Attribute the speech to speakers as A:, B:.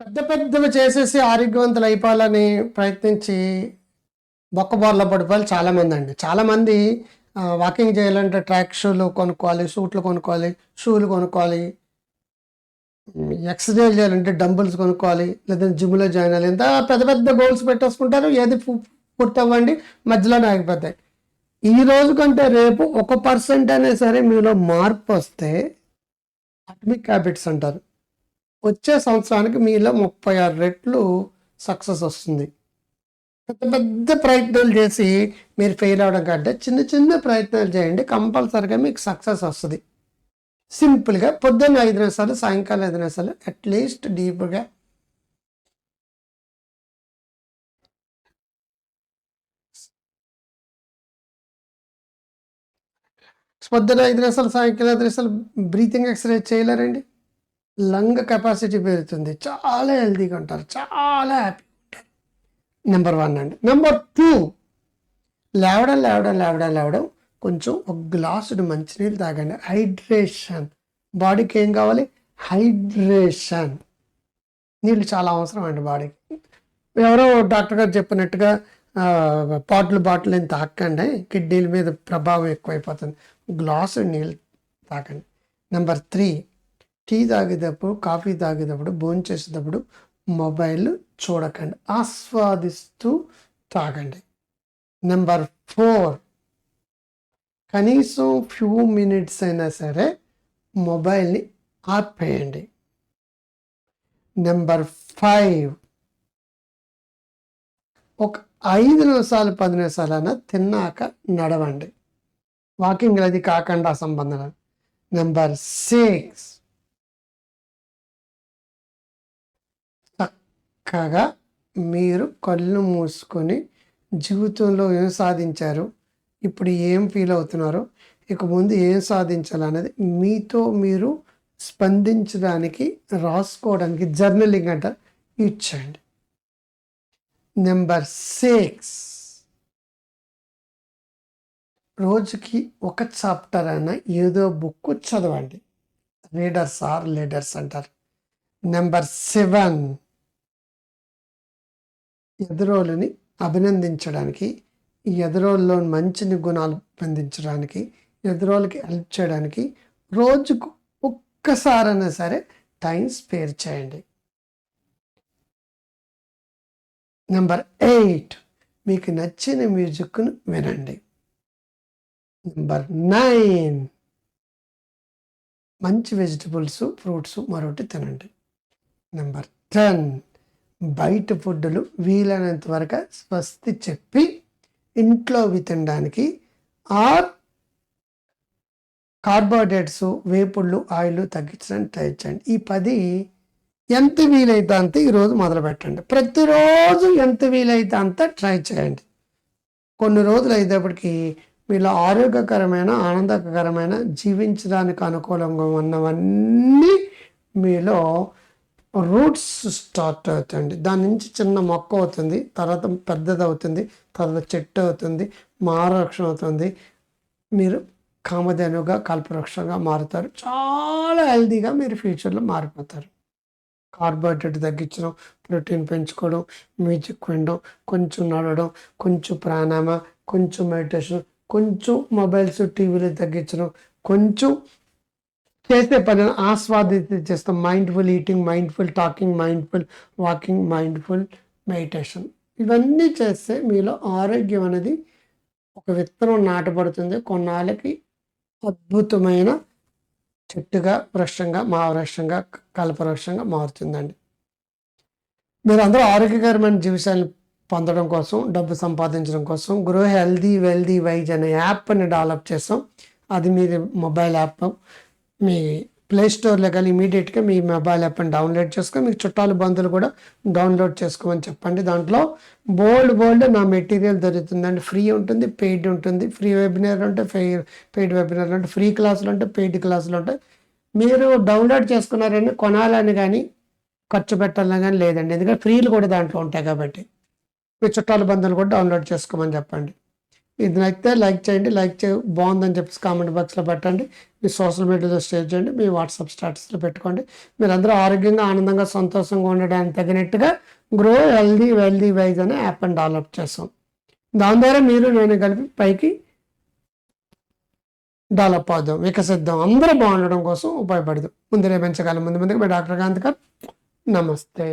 A: పెద్ద పెద్దవి చేసేసి ఆరోగ్యవంతులు అయిపోవాలని ప్రయత్నించి బొక్కబోర్ల పడిపోవాలి చాలామంది అండి. చాలామంది వాకింగ్ చేయాలంటే ట్రాక్ షూలు కొనుక్కోవాలి సూట్లు కొనుక్కోవాలి షూలు కొనుక్కోవాలి ఎక్సర్సైజ్ చేయాలంటే డంబుల్స్ కొనుక్కోవాలి లేదంటే జిమ్లో జాయిన్ అవ్వాలి. ఇంత పెద్ద పెద్ద గోల్స్ పెట్టేసుకుంటారు ఏది పూర్తి అవ్వండి మధ్యలోనే ఆగిపోతాయి. ఈ రోజు కంటే రేపు ఒక పర్సెంట్ అయినా సరే మీలో మార్పు వస్తే అటమిక్ హ్యాబిట్స్ అంటారు. వచ్చే సంవత్సరానికి మీలో ముప్పై ఆరు రెట్లు సక్సెస్ వస్తుంది. పెద్ద పెద్ద ప్రయత్నాలు చేసి మీరు ఫెయిల్ అవడం కంటే చిన్న చిన్న ప్రయత్నాలు చేయండి కంపల్సరిగా మీకు సక్సెస్ వస్తుంది. సింపుల్గా పొద్దున్న ఐదు నిమిషాలు సాయంకాలం ఐదు నిమిషాలు అట్లీస్ట్ డీప్గా పొద్దున ఐదు నిమిషాలు సాయంకాలం ఐదు నిమిషాలు బ్రీతింగ్ ఎక్సర్సైజ్ చేయలేరండి. లంగ్ కెపాసిటీ పెరుగుతుంది. చాలా హెల్తీగా ఉంటారు. చాలా హ్యాపీ ఉంటారు. నెంబర్ వన్ అండి. నెంబర్ టూ లేవడం లేవడం లేవడం లేవడం కొంచెం ఒక గ్లాసుడు మంచినీళ్ళు తాగండి. హైడ్రేషన్ బాడీకి ఏం కావాలి? హైడ్రేషన్ నీళ్ళు చాలా అవసరం అండి బాడీకి. ఎవరో డాక్టర్ గారు చెప్పినట్టుగా బాటిల్ బాటిల్ ఏం తాకండి. కిడ్నీల మీద ప్రభావం ఎక్కువైపోతుంది. గ్లాసు నీళ్ళు తాగండి నెంబర్ త్రీ టీ తాగేటప్పుడు కాఫీ తాగేటప్పుడు భోజనం చేసేటప్పుడు మొబైల్ చూడకండి. ఆస్వాదిస్తూ తాగండి. నెంబర్ ఫోర్ కనీసం ఫ్యూ మినిట్స్ అయినా సరే మొబైల్ని ఆపేయండి. నెంబర్ ఫైవ్ ఒక ఐదు నిమిషాలు పది నిమిషాలైనా తిన్నాక నడవండి. వాకింగ్ అది కాకుండా సంబంధం నెంబర్ సిక్స్. చక్కగా మీరు కళ్ళు మూసుకొని జీవితంలో ఏం సాధించారు? ఇప్పుడు ఏం ఫీల్ అవుతున్నారు? ఇక ముందు ఏం సాధించాలనేది మీతో మీరు స్పందించడానికి రాసుకోవడానికి జర్నలింగ్ అంట ఇచ్చండి నెంబర్ సిక్స్. రోజుకి ఒక చాప్టర్ అయినా ఏదో బుక్ చదవండి. రీడర్స్ ఆర్ లీడర్స్ అంటారు. Number seven. ఎదురోళ్ళని అభినందించడానికి ఎదురోళ్ళలో మంచిని గుణాలు పొందించడానికి ఎదురోళ్ళకి హెల్ప్ చేయడానికి రోజుకు ఒక్కసారైనా సరే టైం స్పేర్ చేయండి. నెంబర్ ఎయిట్ మీకు నచ్చిన మ్యూజిక్ను వినండి. నెంబర్ నైన్ మంచి వెజిటబుల్స్ ఫ్రూట్స్ మరొకటి తినండి. నెంబర్ టెన్ బయట ఫుడ్లు వీలైనంత వరకు స్వస్తి చెప్పి ఇంట్లో తినడానికి ఆర్ కార్బోహైడ్రేట్స్ వేపుళ్ళు ఆయిల్ తగ్గించడానికి ట్రై చేయండి. ఈ పది ఎంత వీలైతే అంత ఈరోజు మొదలు పెట్టండి ప్రతిరోజు ఎంత వీలైతే అంత ట్రై చేయండి. కొన్ని రోజులు అయ్యేటప్పటికి మీలో ఆరోగ్యకరమైన ఆనందకరమైన జీవించడానికి అనుకూలంగా ఉన్నవన్నీ మీలో రూట్స్ స్టార్ట్ అవుతుంది దాని నుంచి చిన్న మొక్క అవుతుంది తర్వాత పెద్దది అవుతుంది తర్వాత చెట్టు అవుతుంది మారవృక్షం అవుతుంది. మీరు కామధేనుగా కల్పవృక్షంగా మారుతారు. చాలా హెల్దీగా మీరు ఫ్యూచర్లో మారిపోతారు. కార్బోహైడ్రేట్ తగ్గించడం ప్రోటీన్ పెంచుకోవడం మ్యూజిక్ వినడం కొంచెం నడవడం కొంచెం ప్రాణాయామ కొంచెం మెడిటేషన్ కొంచెం మొబైల్స్ టీవీలు తగ్గించడం కొంచెం చేసే పని ఆస్వాదిత చేస్తాం. Mindful eating mindful talking mindful walking mindful meditation. ఇవన్నీ చేస్తే మీలో ఆరోగ్యం అనేది ఒక విత్తనం నాటబడుతుంది. కొన్నాళ్ళకి అద్భుతమైన చెట్టుగా వృక్షంగా మహావృక్షంగా కల్పవృక్షంగా మారుతుందండి. మీరు అందరూ ఆరోగ్యకరమైన జీవితాన్ని పొందడం కోసం డబ్బు సంపాదించడం కోసం గ్రో హెల్దీ వెల్దీ వైజ్ అనే యాప్ని డెవలప్ చేస్తాం. అది మీరు మొబైల్ యాప్ మీ ప్లే స్టోర్లో కానీ ఇమీడియట్గా మీ మొబైల్ యాప్ని డౌన్లోడ్ చేసుకొని మీకు చుట్టాలు బంధువులు కూడా డౌన్లోడ్ చేసుకోమని చెప్పండి. దాంట్లో బోల్డ్ బోల్డ్ నా మెటీరియల్ దొరుకుతుందండి. ఫ్రీ ఉంటుంది పెయిడ్ ఉంటుంది. ఫ్రీ వెబినార్ ఉంటే పెయిడ్ వెబినార్లు ఉంటాయి ఫ్రీ క్లాసులు ఉంటాయి పెయిడ్ క్లాసులు ఉంటాయి మీరు డౌన్లోడ్ చేసుకున్నారని కొనాలని కానీ ఖర్చు పెట్టాలని కానీ లేదండి. ఎందుకంటే ఫ్రీలు కూడా దాంట్లో ఉంటాయి కాబట్టి. మీ చుట్టాల బంధువులు కూడా డౌన్లోడ్ చేసుకోమని చెప్పండి. ఇది నచ్చితే లైక్ చేయండి లైక్ చే బాగుందని చెప్పేసి కామెంట్ బాక్స్లో పెట్టండి. మీ సోషల్ మీడియాలో షేర్ చేయండి మీ వాట్సాప్ స్టాటస్లో పెట్టుకోండి. మీరందరూ ఆరోగ్యంగా ఆనందంగా సంతోషంగా ఉండడానికి తగినట్టుగా గ్రో హెల్దీ వెల్దీ వైజ్ అనే యాప్ని డెవలప్ చేస్తాం. దాని ద్వారా మీరు నేను కలిపి పైకి డెవలప్ అవుదాం వికసిద్దాం. అందరూ బాగుండడం కోసం ఉపయోగపడదు. ముందు పెంచగలం ముందు ముందుగా మీ డాక్టర్ కాంత్ గారు నమస్తే.